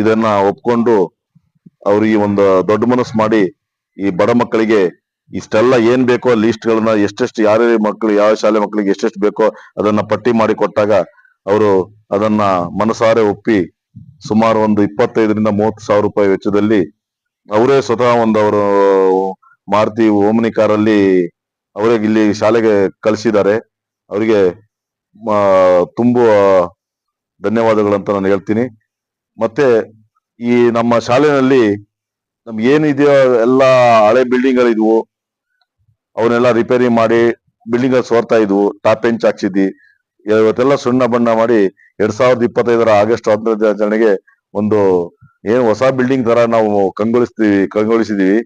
ಇದನ್ನ ಒಪ್ಕೊಂಡು ಅವ್ರು ಈ ಒಂದು ದೊಡ್ಡ ಮನಸ್ಸು ಮಾಡಿ ಈ ಬಡ ಮಕ್ಕಳಿಗೆ ಇಷ್ಟೆಲ್ಲ ಏನ್ ಬೇಕೋ ಲಿಸ್ಟ್ ಗಳನ್ನ ಎಷ್ಟೆಷ್ಟು ಯಾರ್ಯಾರ ಮಕ್ಕಳು, ಯಾವ ಶಾಲೆ ಮಕ್ಕಳಿಗೆ ಎಷ್ಟೆಷ್ಟು ಬೇಕೋ ಅದನ್ನ ಪಟ್ಟಿ ಮಾಡಿ ಕೊಟ್ಟಾಗ ಅವರು ಅದನ್ನ ಮನಸಾರೆ ಒಪ್ಪಿ ಸುಮಾರು ಒಂದು ಇಪ್ಪತ್ತೈದರಿಂದ ಮೂವತ್ತು ಸಾವಿರ ರೂಪಾಯಿ ವೆಚ್ಚದಲ್ಲಿ ಅವರೇ ಸ್ವತಃ ಒಂದು ಅವರು ಮಾರುತಿ ಓಮ್ನಿ ಕಾರಲ್ಲಿ ಅವರೇ ಇಲ್ಲಿ ಶಾಲೆಗೆ ಕಳಿಸಿದ್ದಾರೆ. ಅವರಿಗೆ ತುಂಬುವ ಅಂತ ನಾನು ಹೇಳ್ತೀನಿ. ಮತ್ತೆ ಈ ನಮ್ಮ ಶಾಲೆಯಲ್ಲಿ ನಮ್ಗೆ ಏನಿದೆಯೋ ಎಲ್ಲ ಹಳೆ ಬಿಲ್ಡಿಂಗ್ ಗಳಿದ್ವು. ಅವನ್ನೆಲ್ಲ ರಿಪೇರಿ ಮಾಡಿ ಬಿಲ್ಡಿಂಗ್ ಸೋರ್ತಾ ಇದ್ವು. ಟಾಪ್ ಎಂಚ್ ಹಾಕ್ಸಿದ್ವಿ. ಇವತ್ತೆಲ್ಲ ಸುಣ್ಣ ಬಣ್ಣ ಮಾಡಿ ಎರಡ್ ಸಾವಿರದ ಇಪ್ಪತ್ತೈದರ ಆಗಸ್ಟ್ ಹದಿನೈದನೇ ಒಂದು ಏನು ಹೊಸ ಬಿಲ್ಡಿಂಗ್ ತರ ನಾವು ಕಂಗೊಳಿಸ್ತೀವಿ, ಕಂಗೊಳಿಸಿದೀವಿ.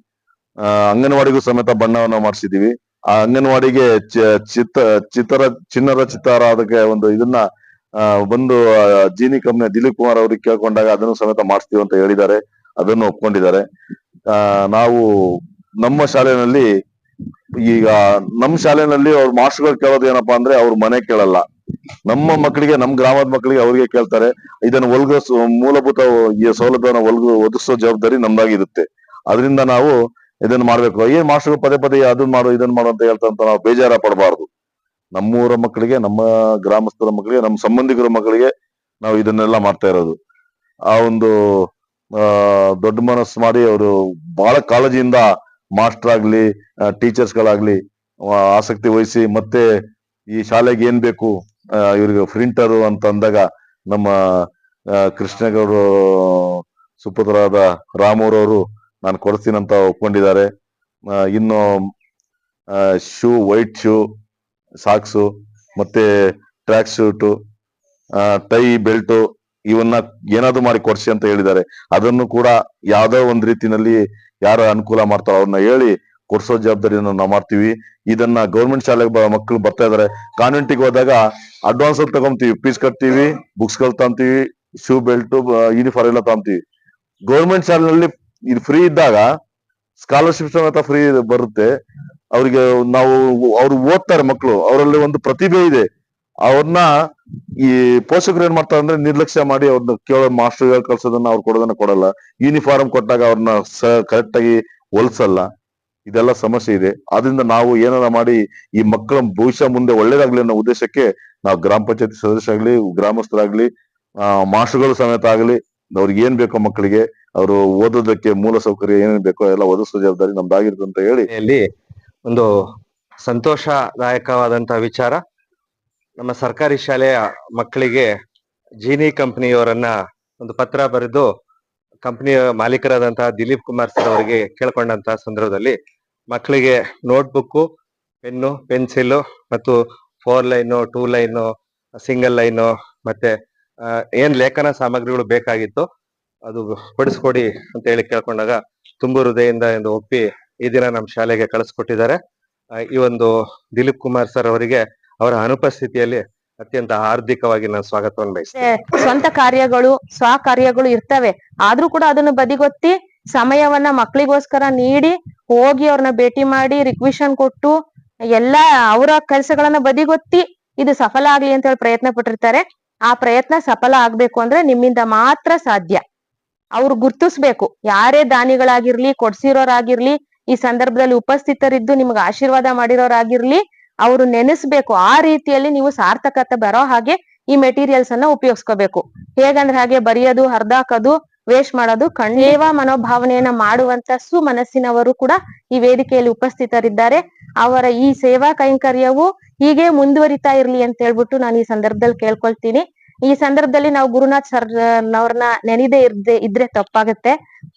ಅಂಗನವಾಡಿಗೂ ಸಮೇತ ಬಣ್ಣವನ್ನು ಮಾಡಿಸಿದೀವಿ. ಆ ಅಂಗನವಾಡಿಗೆ ಚಿತ್ತ ಚಿತ್ತರ ಚಿನ್ನರ ಚಿತ್ತಾರ ಅದಕ್ಕೆ ಒಂದು ಇದನ್ನ ಬಂದು ಜೀನಿ ಕಂಪ್ನಿ ದಿಲೀಪ್ ಕುಮಾರ್ ಅವ್ರಿಗೆ ಕೇಳ್ಕೊಂಡಾಗ ಅದನ್ನು ಸಮೇತ ಮಾಡಿಸ್ತೀವಿ ಅಂತ ಹೇಳಿದ್ದಾರೆ. ಅದನ್ನು ಒಪ್ಕೊಂಡಿದ್ದಾರೆ. ನಾವು ನಮ್ಮ ಶಾಲೆನಲ್ಲಿ ಈಗ ನಮ್ಮ ಶಾಲೆನಲ್ಲಿ ಅವ್ರ ಮಾಸ್ಟರ್ಗಳು ಕೇಳೋದು ಏನಪ್ಪಾ ಅಂದ್ರೆ ಅವ್ರ ಮನೆ ಕೇಳಲ್ಲ. ನಮ್ಮ ಮಕ್ಕಳಿಗೆ, ನಮ್ಮ ಗ್ರಾಮದ ಮಕ್ಕಳಿಗೆ ಅವ್ರಿಗೆ ಕೇಳ್ತಾರೆ. ಇದನ್ನು ಒಲ್ಗಸ್ ಮೂಲಭೂತ ಈ ಸೌಲಭ್ಯನ ಒಲ್ಗು, ಒದಗಿಸೋ ಜವಾಬ್ದಾರಿ ನಮ್ದಾಗಿರುತ್ತೆ. ಅದರಿಂದ ನಾವು ಇದನ್ನ ಮಾಡ್ಬೇಕು. ಏನ್ ಮಾಸ್ಟರ್ ಪದೇ ಪದೇ ಅದನ್ನ ಮಾಡು, ಇದನ್ನ ಮಾಡು ಅಂತ ಹೇಳ್ತಂತ ನಾವು ಬೇಜಾರ ಪಡಬಾರ್ದು ನಮ್ಮೂರ ಮಕ್ಕಳಿಗೆ, ನಮ್ಮ ಗ್ರಾಮಸ್ಥರ ಮಕ್ಕಳಿಗೆ, ನಮ್ಮ ಸಂಬಂಧಿಕರ ಮಕ್ಕಳಿಗೆ ನಾವು ಇದನ್ನೆಲ್ಲ ಮಾಡ್ತಾ ಇರೋದು. ಆ ಒಂದು ದೊಡ್ಡ ಮನಸ್ಸು ಮಾಡಿ ಅವರು ಬಹಳ ಕಾಳಜಿಯಿಂದ ಮಾಸ್ಟರ್ ಆಗ್ಲಿ ಟೀಚರ್ಸ್ ಗಳಾಗ್ಲಿ ಆಸಕ್ತಿ ವಹಿಸಿ ಮತ್ತೆ ಈ ಶಾಲೆಗೆ ಏನ್ ಬೇಕು ಇವ್ರಿಗೆ ಪ್ರಿಂಟರ್ ಅಂತ ಅಂದಾಗ ನಮ್ಮ ಕೃಷ್ಣಗೌಡರು, ಸುಪುತ್ರರಾದ ರಾಮೂರವರು ನಾನು ಕೊಡಿಸ್ತೀನಿ ಅಂತ ಒಪ್ಕೊಂಡಿದ್ದಾರೆ. ಇನ್ನು ಶೂ, ವೈಟ್ ಶೂ ಸಾಕ್ಸು, ಮತ್ತೆ ಟ್ರ್ಯಾಕ್ ಶೂಟು ಟೈ ಬೆಲ್ಟು ಇವನ್ನ ಏನಾದ್ರು ಮಾಡಿ ಕೊಡ್ಸಿ ಅಂತ ಹೇಳಿದ್ದಾರೆ. ಅದನ್ನು ಕೂಡ ಯಾವ್ದೋ ಒಂದ್ ರೀತಿನಲ್ಲಿ ಯಾರು ಅನುಕೂಲ ಮಾಡ್ತಾರೋ ಅವ್ರನ್ನ ಹೇಳಿ ಕೊಡ್ಸೋ ಜವಾಬ್ದಾರಿಯನ್ನು ನಾವು ಮಾಡ್ತೀವಿ. ಇದನ್ನ ಗೌರ್ಮೆಂಟ್ ಶಾಲೆಗೆ ಮಕ್ಕಳು ಬರ್ತಾ ಇದಾರೆ. ಕಾನ್ವೆಂಟಿಗೆ ಹೋದಾಗ ಅಡ್ವಾನ್ಸ್ ಅಂತ ತಗೊಂತೀವಿ. ಫೀಸ್ ಕಟ್ತೀವಿ ಬುಕ್ಸ್ಗಳು ತಗೊಂತೀವಿ ಶೂ ಬೆಲ್ಟ್ ಯೂನಿಫಾರ್ಮ್ ಎಲ್ಲ ತಗೊಂತೀವಿ ಗೌರ್ಮೆಂಟ್ ಶಾಲೆನಲ್ಲಿ ಇದು ಫ್ರೀ ಇದ್ದಾಗ ಸ್ಕಾಲರ್ಶಿಪ್ ಸಮೇತ ಫ್ರೀ ಬರುತ್ತೆ. ಅವ್ರಿಗೆ ನಾವು ಅವ್ರು ಓದ್ತಾರೆ ಮಕ್ಕಳು ಅವರಲ್ಲಿ ಒಂದು ಪ್ರತಿಭೆ ಇದೆ. ಅವ್ರನ್ನ ಈ ಪೋಷಕರು ಏನ್ ಮಾಡ್ತಾರೆ ಅಂದ್ರೆ ನಿರ್ಲಕ್ಷ್ಯ ಮಾಡಿ ಅವ್ರನ್ನ ಕೇಳೋ ಮಾಸ್ಟರ್ ಕಲ್ಸೋದನ್ನ ಅವ್ರು ಕೊಡೋದನ್ನ ಕೊಡಲ್ಲ. ಯೂನಿಫಾರ್ಮ್ ಕೊಟ್ಟಾಗ ಅವ್ರನ್ನ ಕರೆಕ್ಟ್ ಆಗಿ ಹೊಲ್ಸಲ್ಲ. ಇದೆಲ್ಲ ಸಮಸ್ಯೆ ಇದೆ. ಆದ್ರಿಂದ ನಾವು ಏನಾರ ಮಾಡಿ ಈ ಮಕ್ಕಳ ಭವಿಷ್ಯ ಮುಂದೆ ಒಳ್ಳೇದಾಗ್ಲಿ ಅನ್ನೋ ಉದ್ದೇಶಕ್ಕೆ ನಾವು ಗ್ರಾಮ ಪಂಚಾಯತಿ ಸದಸ್ಯರಾಗ್ಲಿ, ಗ್ರಾಮಸ್ಥರಾಗ್ಲಿ, ಆ ಮಾಸ್ಟರ್ಗಳು ಸಮೇತ ಆಗ್ಲಿ, ಅವ್ರಿಗೆ ಏನ್ ಬೇಕೋ ಮಕ್ಕಳಿಗೆ ಅವರು ಓದೋದಕ್ಕೆ ಮೂಲ ಸೌಕರ್ಯ ಏನೇನ್ ಬೇಕೋ ಎಲ್ಲ ಒದಗಿಸೋ ಜವಾಬ್ದಾರಿ ನಮ್ದಾಗಿರುತ್ತೆ ಅಂತ ಹೇಳಿ ಒಂದು ಸಂತೋಷದಾಯಕವಾದಂಥ ವಿಚಾರ. ನಮ್ಮ ಸರ್ಕಾರಿ ಶಾಲೆಯ ಮಕ್ಕಳಿಗೆ ಜೀನಿ ಕಂಪನಿಯವರನ್ನ ಒಂದು ಪತ್ರ ಬರೆದು ಕಂಪನಿಯ ಮಾಲೀಕರಾದಂತಹ ದಿಲೀಪ್ ಕುಮಾರ್ ಸರ್ ಅವರಿಗೆ ಕೇಳ್ಕೊಂಡಂತಹ ಸಂದರ್ಭದಲ್ಲಿ ಮಕ್ಕಳಿಗೆ ನೋಟ್ಬುಕ್ಕು, ಪೆನ್ನು ಪೆನ್ಸಿಲ್ ಮತ್ತು four line two line single line ಮತ್ತೆ ಏನ್ ಲೇಖನ ಸಾಮಗ್ರಿಗಳು ಬೇಕಾಗಿತ್ತು ಅದು ಕೊಡಿಸ್ಕೊಡಿ ಅಂತ ಹೇಳಿ ಕೇಳ್ಕೊಂಡಾಗ ತುಂಬು ಹೃದಯದಿಂದ ಎಂದು ಒಪ್ಪಿ ಈ ದಿನ ನಮ್ಮ ಶಾಲೆಗೆ ಕಳಿಸ್ಕೊಟ್ಟಿದ್ದಾರೆ. ಈ ಒಂದು ದಿಲೀಪ್ ಕುಮಾರ್ ಸರ್ ಅವರಿಗೆ ಅವರ ಅನುಪಸ್ಥಿತಿಯಲ್ಲಿ ಅತ್ಯಂತ ಹಾರ್ದಿಕವಾಗಿ ನಾನು ಸ್ವಾಗತವನ್ನು ಬಯಸ್ತೇನೆ. ಸ್ವಂತ ಕಾರ್ಯಗಳು, ಸ್ವ ಕಾರ್ಯಗಳು ಇರ್ತವೆ. ಆದ್ರೂ ಕೂಡ ಅದನ್ನು ಬದಿಗೊತ್ತಿ ಸಮಯವನ್ನ ಮಕ್ಕಳಿಗೋಸ್ಕರ ನೀಡಿ, ಹೋಗಿ ಅವ್ರನ್ನ ಭೇಟಿ ಮಾಡಿ ರಿಕ್ವಿಷನ್ ಕೊಟ್ಟು, ಎಲ್ಲಾ ಅವರ ಕೆಲಸಗಳನ್ನ ಬದಿಗೊತ್ತಿ ಇದು ಸಫಲ ಆಗ್ಲಿ ಅಂತ ಹೇಳಿ ಪ್ರಯತ್ನ ಪಟ್ಟಿರ್ತಾರೆ. ಆ ಪ್ರಯತ್ನ ಸಫಲ ಆಗ್ಬೇಕು ಅಂದ್ರೆ ನಿಮ್ಮಿಂದ ಮಾತ್ರ ಸಾಧ್ಯ. ಅವ್ರು ಗುರ್ತಿಸ್ಬೇಕು. ಯಾರೇ ದಾನಿಗಳಾಗಿರ್ಲಿ, ಕೊಡ್ಸಿರೋರಾಗಿರ್ಲಿ ಈ ಸಂದರ್ಭದಲ್ಲಿ ಉಪಸ್ಥಿತರಿದ್ದು ನಿಮ್ಗೆ ಆಶೀರ್ವಾದ ಮಾಡಿರೋರಾಗಿರ್ಲಿ, ಅವರು ನೆನೆಸ್ಬೇಕು. ಆ ರೀತಿಯಲ್ಲಿ ನೀವು ಸಾರ್ಥಕತೆ ಬರೋ ಹಾಗೆ ಈ ಮೆಟೀರಿಯಲ್ಸ್ ಅನ್ನ ಉಪಯೋಗಿಸ್ಕೋಬೇಕು. ಹೇಗಂದ್ರೆ ಹಾಗೆ ಬರೆಯೋದು ಹರ್ದಾಕೋದು ವೇಸ್ಟ್ ಮಾಡೋದು ಕಣ್ಣೇವ ಮನೋಭಾವನೆಯನ್ನ ಮಾಡುವಂತ ಸುಮನಸ್ಸಿನವರು ಕೂಡ ಈ ವೇದಿಕೆಯಲ್ಲಿ ಉಪಸ್ಥಿತರಿದ್ದಾರೆ. ಅವರ ಈ ಸೇವಾ ಕೈಂಕರ್ಯವು ಹೀಗೆ ಮುಂದುವರಿತಾ ಇರ್ಲಿ ಅಂತ ಹೇಳ್ಬಿಟ್ಟು ನಾನು ಈ ಸಂದರ್ಭದಲ್ಲಿ ಕೇಳ್ಕೊಳ್ತೀನಿ. ಈ ಸಂದರ್ಭದಲ್ಲಿ ನಾವು ಗುರುನಾಥ್ ಸರ್ ನವ್ರನ್ನ ನೆನೆದೇ ಇರ್ದೆ, ಇದ್ರೆ ತಪ್ಪಾಗುತ್ತೆ.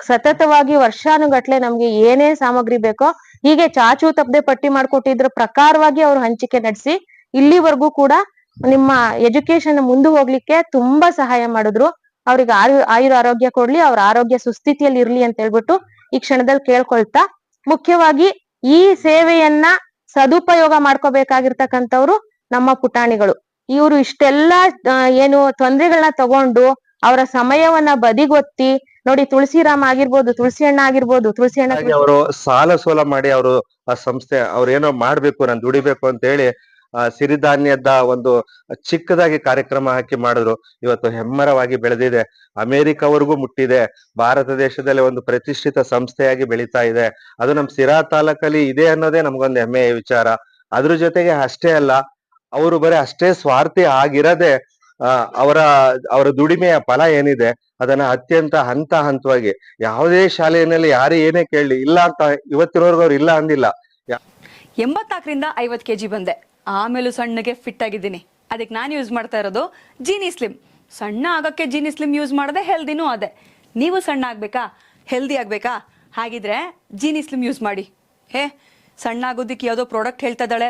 ಸತತವಾಗಿ ವರ್ಷಾನುಗಟ್ಲೆ ನಮ್ಗೆ ಏನೇ ಸಾಮಗ್ರಿ ಬೇಕೋ, ಹೀಗೆ ಚಾಚು ತಪ್ಪದೆ ಪಟ್ಟಿ ಮಾಡ್ಕೊಟ್ಟಿದ್ರ ಪ್ರಕಾರವಾಗಿ ಅವ್ರು ಹಂಚಿಕೆ ನಡೆಸಿ, ಇಲ್ಲಿವರೆಗೂ ಕೂಡ ನಿಮ್ಮ ಎಜುಕೇಶನ್ ಮುಂದೆ ಹೋಗ್ಲಿಕ್ಕೆ ತುಂಬಾ ಸಹಾಯ ಮಾಡಿದ್ರು. ಅವ್ರಿಗೆ ಆಯು, ಆಯುರ್ ಆರೋಗ್ಯ ಕೊಡ್ಲಿ, ಅವ್ರ ಆರೋಗ್ಯ ಸುಸ್ಥಿತಿಯಲ್ಲಿ ಇರ್ಲಿ ಅಂತ ಹೇಳ್ಬಿಟ್ಟು ಈ ಕ್ಷಣದಲ್ಲಿ ಕೇಳ್ಕೊಳ್ತಾ, ಮುಖ್ಯವಾಗಿ ಈ ಸೇವೆಯನ್ನ ಸದುಪಯೋಗ ಮಾಡ್ಕೋಬೇಕಾಗಿರ್ತಕ್ಕಂಥವ್ರು ನಮ್ಮ ಪುಟಾಣಿಗಳು. ಇವರು ಇಷ್ಟೆಲ್ಲ ಏನು ತೊಂದರೆಗಳನ್ನ ತಗೊಂಡು ಅವರ ಸಮಯವನ್ನ ಬದಿಗೊತ್ತಿ ನೋಡಿ ತುಳಸಿರಾಮ್ ಆಗಿರ್ಬೋದು ತುಳಸಿ ಅಣ್ಣ ಆಗಿರ್ಬೋದು ತುಳಸಿ ಅಣ್ಣ ಅವರು ಸಾಲ ಸೋಲ ಮಾಡಿ ಅವರು ಆ ಸಂಸ್ಥೆ ಅವ್ರು ಏನೋ ಮಾಡ್ಬೇಕು ನಾನು ದುಡಿಬೇಕು ಅಂತ ಹೇಳಿ ಆ, ಸಿರಿಧಾನ್ಯದ ಒಂದು ಚಿಕ್ಕದಾಗಿ ಕಾರ್ಯಕ್ರಮ ಹಾಕಿ ಮಾಡಿದ್ರು. ಇವತ್ತು ಹೆಮ್ಮರವಾಗಿ ಬೆಳೆದಿದೆ. ಅಮೆರಿಕವರೆಗೂ ಮುಟ್ಟಿದೆ. ಭಾರತ ದೇಶದಲ್ಲಿ ಒಂದು ಪ್ರತಿಷ್ಠಿತ ಸಂಸ್ಥೆಯಾಗಿ ಬೆಳೀತಾ ಇದೆ. ಅದು ನಮ್ ಸಿರಾ ತಾಲೂಕಲ್ಲಿ ಇದೆ ಅನ್ನೋದೇ ನಮ್ಗೊಂದು ಹೆಮ್ಮೆಯ ವಿಚಾರ. ಅದ್ರ ಜೊತೆಗೆ ಅಷ್ಟೇ ಅಲ್ಲ ಅವರು ಬರೀ ಅಷ್ಟೇ ಸ್ವಾರ್ಥಿ ಆಗಿರದೆ ಅವರ ಅವರ ದುಡಿಮೆಯ ಫಲ ಏನಿದೆ, ಅದನ್ನ ಅತ್ಯಂತ ಹಂತ ಹಂತವಾಗಿ ಯಾವುದೇ ಶಾಲೆಯಲ್ಲಿ ಯಾರು ಏನೇ ಕೇಳಲಿ ಇಲ್ಲ ಅಂತ ಇವತ್ತಿನವರೆಗೂ ಅವ್ರು ಇಲ್ಲ ಅಂದಿಲ್ಲ. ಎಂಬತ್ನಾಲ್ಕರಿಂದ ಐವತ್ತು ಕೆಜಿ ಬಂದೆ. ಆಮೇಲೂ ಸಣ್ಣಗೆ ಫಿಟ್ ಆಗಿದ್ದೀನಿ. ಅದಕ್ಕೆ ನಾನು ಯೂಸ್ ಮಾಡ್ತಾ ಇರೋದು ಜೀನಿ ಸ್ಲಿಮ್ ಸಣ್ಣ ಆಗೋಕ್ಕೆ ಜೀನಿ ಸ್ಲಿಮ್ ಯೂಸ್ ಮಾಡದೆ ಹೆಲ್ದಿನೂ ಅದೇ. ನೀವು ಸಣ್ಣ ಆಗ್ಬೇಕಾ? ಹೆಲ್ದಿ ಆಗ್ಬೇಕಾ? ಹಾಗಿದ್ರೆ ಜೀನಿ ಸ್ಲಿಮ್ ಯೂಸ್ ಮಾಡಿ. ಹೇ, ಸಣ್ಣ ಆಗೋದಿಕ್ಕೆ ಯಾವುದೋ ಪ್ರಾಡಕ್ಟ್ ಹೇಳ್ತಾ ಇದ್ದಾಳೆ.